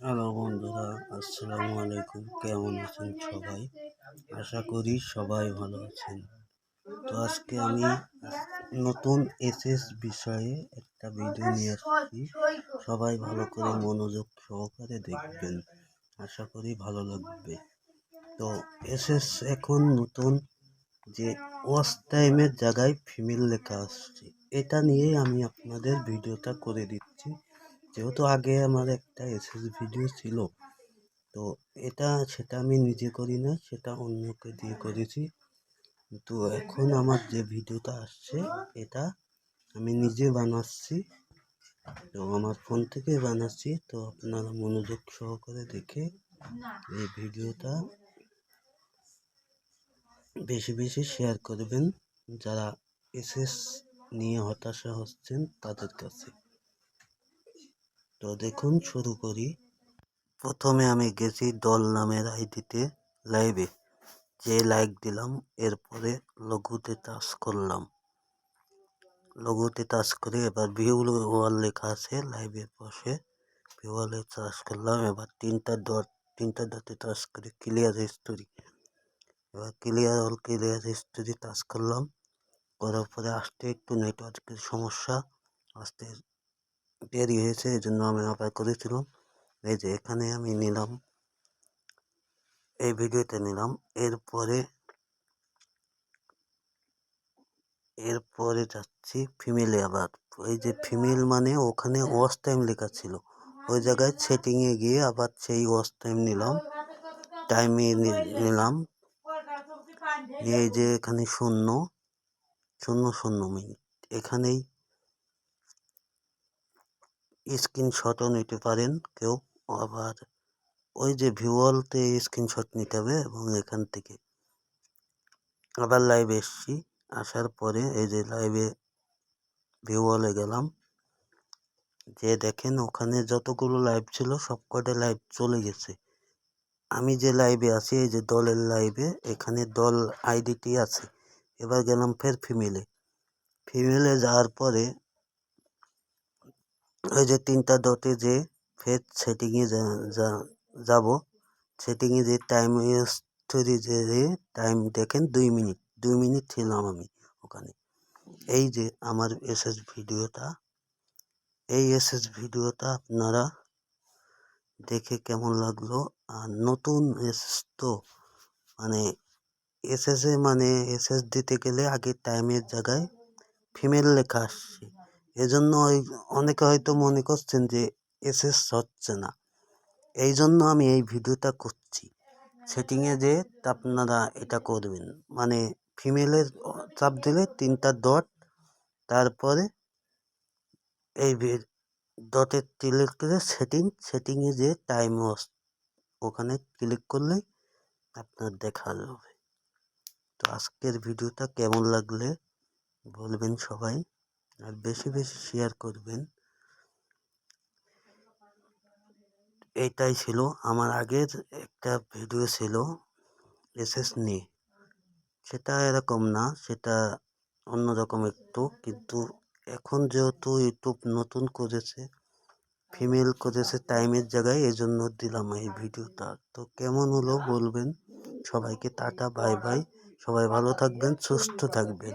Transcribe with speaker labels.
Speaker 1: Hello বন্ধুরা, আসসালামু আলাইকুম। কেমন আছেন সবাই? আশা করি সবাই ভালো আছেন। তো আজকে আমি নতুন এসএস বিষয়ে একটা ভিডিও নিয়ে আসছি। সবাই ভালো করে মনোযোগ সহকারে দেখবেন। আশা করি ভালো লাগবে। তো এসএস এখন নতুন যে ওয়াশ টাইমের জায়গায় ফিমেল লেখা আসছে। এটা নিয়ে আমি আপনাদের ভিডিওটা করে দিচ্ছি। যেহেতু আগে আমার একটা এসএস ভিডিও ছিল, তো এটা সেটা আমি নিজে করি না, সেটা অন্যকে দিয়ে করেছি। তো এখন আমার যে ভিডিওটা আসছে, এটা আমি নিজে বানাচ্ছি তো আমার ফোন থেকে বানাচ্ছি। তো আপনারা মনোযোগ সহকারে দেখে এই ভিডিওটা বেশি বেশি শেয়ার করবেন। যারা এসএস নিয়ে হতাশা হচ্ছেন, তাদের কাছে। তো দেখুন, শুরু করি। প্রথমে আমি গেছি দল নামের আইডিতে লাইভে। যে লাইক দিলাম, এরপরে লঘুতে টাচ করলাম। লঘুতে টাচ করে এবার ভিউ ওয়াল লেখা আছে লাইভের পাশে। ভিউ ওয়ালে টাচ করলাম, এবার তিনটা ডট, তিনটা ডটে টাচ করে ক্লিয়ার হিস্টোরি এবার clear all clear history touch করলাম। করার পরে আসতে একটু নেটওয়ার্কের সমস্যা। আসতে দেরি হয়েছে এই জন্য আমি আবার করেছিলাম। এই যে, এখানে আমি নিলাম। এই ভিডিওতে নিলাম। এরপরে এরপরে যাচ্ছি ফিমেলে আবার এই যে, ফিমেল মানে ওখানে ওয়াশ টাইম লেখা ছিল। ওই জায়গায় সেটিংয়ে গিয়ে আবার সেই ওয়াশ টাইম নিলাম। টাইমে নিলাম। এই যে, এখানে শূন্য শূন্য শূন্য মিনিট। এখানেই স্ক্রিনশটও নিতে পারেন, কেউ আবার ওই যে ভিউয়ালতে স্ক্রিনশট নিতে হবে এবং এখান থেকে। আবার লাইভে এসছি, আসার পরে এই যে লাইভে ভিউয়ালে গেলাম। যে দেখেন ওখানে যতগুলো লাইভ ছিল সব কটা লাইভ চলে গেছে। আমি যে লাইভে আছি, এই যে দলের লাইভে এখানে দল আইডিটি আছে। এবার গেলাম ফের ফিমেলে ফিমেলে যাওয়ার পরে ওই যে তিনটা ডটে যে ফের সেটিংয়ে যাব। সেটিংয়ে যে টাইম স্টোরি যে টাইম দেখেন দুই মিনিট দুই মিনিট ছিলাম আমি ওখানে। এই যে আমার এসএস ভিডিওটা, এই এসএস ভিডিওটা আপনারা দেখে কেমন লাগল? আর নতুন এসএস তো মানে এস এসএসে মানে এসএস দিতে গেলে আগে টাইমের জায়গায় ফিমেল লেখা আসছে। এজন্য ওই অনেকে হয়তো মনে করছেন যে এসএস হচ্ছে না। এই জন্য আমি এই ভিডিওটা করছি। সেটিংয়ে যে আপনারা এটা করবেন। মানে ফিমেলের চাপ দিলে তিনটা ডট তারপরে এই ডটে ক্লিক করে সেটিং সেটিংয়ে যে টাইম ওখানে ক্লিক করলেই আপনার দেখা যাবে। তো আজকের ভিডিওটা কেমন লাগলে বলবেন সবাই। আর বেশি বেশি শেয়ার করবেন। এইটাই ছিল আমার আগের একটা ভিডিও ছিল এসএস নিয়ে সেটা এরকম না, সেটা অন্যরকম একটু, কিন্তু এখন যেহেতু ইউটিউব নতুন করেছে ফিমেল করেছে টাইমের জায়গায় এই জন্য দিলাম এই ভিডিওটা তো কেমন হলো বলবেন? সবাইকে টাটা বাই বাই সবাই ভালো থাকবেন, সুস্থ থাকবেন।